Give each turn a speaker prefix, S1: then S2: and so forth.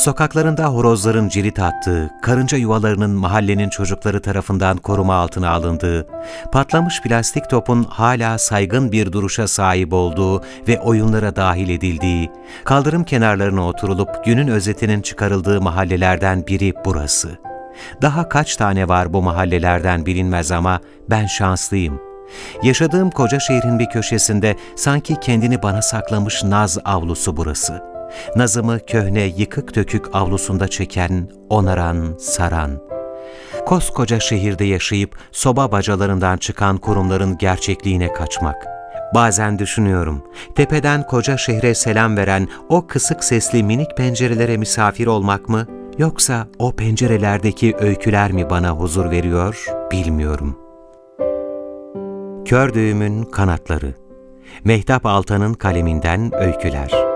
S1: Sokaklarında horozların cirit attığı, karınca yuvalarının mahallenin çocukları tarafından koruma altına alındığı, patlamış plastik topun hala saygın bir duruşa sahip olduğu ve oyunlara dahil edildiği, kaldırım kenarlarına oturulup günün özetinin çıkarıldığı mahallelerden biri burası. Daha kaç tane var bu mahallelerden bilinmez ama ben şanslıyım. Yaşadığım koca şehrin bir köşesinde sanki kendini bana saklamış naz avlusu burası. Nazımı köhne yıkık dökük avlusunda çeken, onaran, saran. Koskoca şehirde yaşayıp soba bacalarından çıkan kurumların gerçekliğine kaçmak. Bazen düşünüyorum, tepeden koca şehre selam veren o kısık sesli minik pencerelere misafir olmak mı, yoksa o pencerelerdeki öyküler mi bana huzur veriyor, bilmiyorum. Kör düğümün kanatları Mehtap Altan'ın kaleminden öyküler